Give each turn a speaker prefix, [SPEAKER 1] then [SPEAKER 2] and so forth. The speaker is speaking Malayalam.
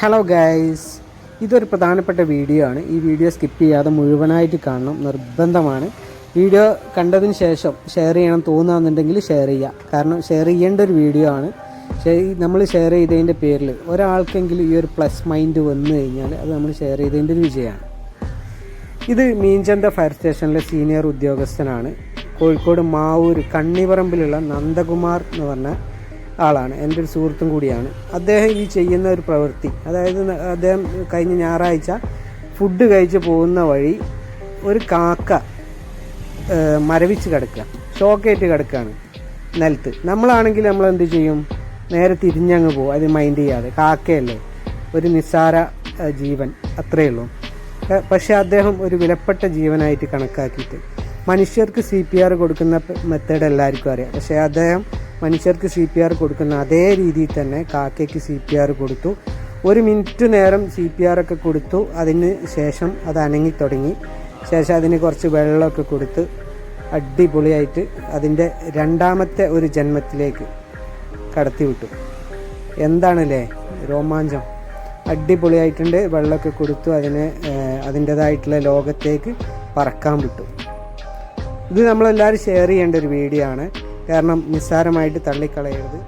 [SPEAKER 1] ഹലോ ഗൈസ് ഇതൊരു പ്രധാനപ്പെട്ട വീഡിയോ ആണ്. ഈ വീഡിയോ സ്കിപ്പ് ചെയ്യാതെ മുഴുവനായിട്ട് കാണണം. നിർബന്ധമാണ്. വീഡിയോ കണ്ടതിന് ശേഷം ഷെയർ ചെയ്യണം തോന്നുകയെന്നുണ്ടെങ്കിൽ ഷെയർ ചെയ്യുക. കാരണം ഷെയർ ചെയ്യേണ്ട ഒരു വീഡിയോ ആണ്. നമ്മൾ ഷെയർ ചെയ്തതിന്റെ പേരിൽ ഒരാൾക്കെങ്കിലും ഈ ഒരു പ്ലസ് മൈൻഡ് വന്നു കഴിഞ്ഞാൽ അത് നമ്മൾ ഷെയർ ചെയ്തതിന്റെ ഒരു വിജയമാണ്. ഇത് മീൻചന്ത ഫയർ സ്റ്റേഷനിലെ സീനിയർ ഉദ്യോഗസ്ഥനാണ്. കോഴിക്കോട് മാവൂർ കണ്ണിപറമ്പിലുള്ള നന്ദകുമാർ എന്ന് പറഞ്ഞ ആളാണ്. എന്റെ ഒരു സുഹൃത്തും കൂടിയാണ്. അദ്ദേഹം ഈ ചെയ്യുന്ന ഒരു പ്രവൃത്തി അതായത് അദ്ദേഹം കഴിഞ്ഞ ഞായറാഴ്ച ഫുഡ് കഴിച്ച് പോകുന്ന വഴി ഒരു കാക്ക മരവിച്ച് കിടക്കുക ഷോക്കേറ്റ് കിടക്കുകയാണ് നിലത്ത്. നമ്മളാണെങ്കിൽ നമ്മൾ എന്ത് ചെയ്യും? നേരെ തിരിഞ്ഞങ്ങ് പോകും. അത് മൈൻഡ് ചെയ്യാതെ. കാക്കയല്ലേ? ഒരു നിസ്സാര ജീവൻ. അത്രയേ ഉള്ളൂ. പക്ഷേ അദ്ദേഹം ഒരു വിലപ്പെട്ട ജീവനായിട്ട് കണക്കാക്കിയിട്ട് മനുഷ്യർക്ക് സി പി ആർ കൊടുക്കുന്ന മെത്തേഡ് എല്ലാവർക്കും അറിയാം. പക്ഷേ അദ്ദേഹം മനുഷ്യർക്ക് സി പി ആർ കൊടുക്കുന്ന അതേ രീതിയിൽ തന്നെ കാക്കയ്ക്ക് സി പി ആർ കൊടുത്തു. ഒരു മിനിറ്റ് നേരം സി പി ആർ ഒക്കെ കൊടുത്തു. അതിന് ശേഷം അത് അനങ്ങി തുടങ്ങി. ശേഷം അതിന് കുറച്ച് വെള്ളമൊക്കെ കൊടുത്ത് അടിപൊളിയായിട്ട് അതിന്റെ രണ്ടാമത്തെ ഒരു ജന്മത്തിലേക്ക് കടത്തിവിട്ടു എന്താണല്ലേ രോമാഞ്ചം? അടിപൊളിയായിട്ടുണ്ട്. വെള്ളമൊക്കെ കൊടുത്തു. അതിനെ അതിന്റേതായിട്ടുള്ള ലോകത്തേക്ക് പറക്കാൻ വിട്ടു. ഇത് നമ്മളെല്ലാവരും ഷെയർ ചെയ്യേണ്ട ഒരു വീഡിയോ ആണ്. കാരണം നിസ്സാരമായിട്ട് തള്ളിക്കളയരുത്.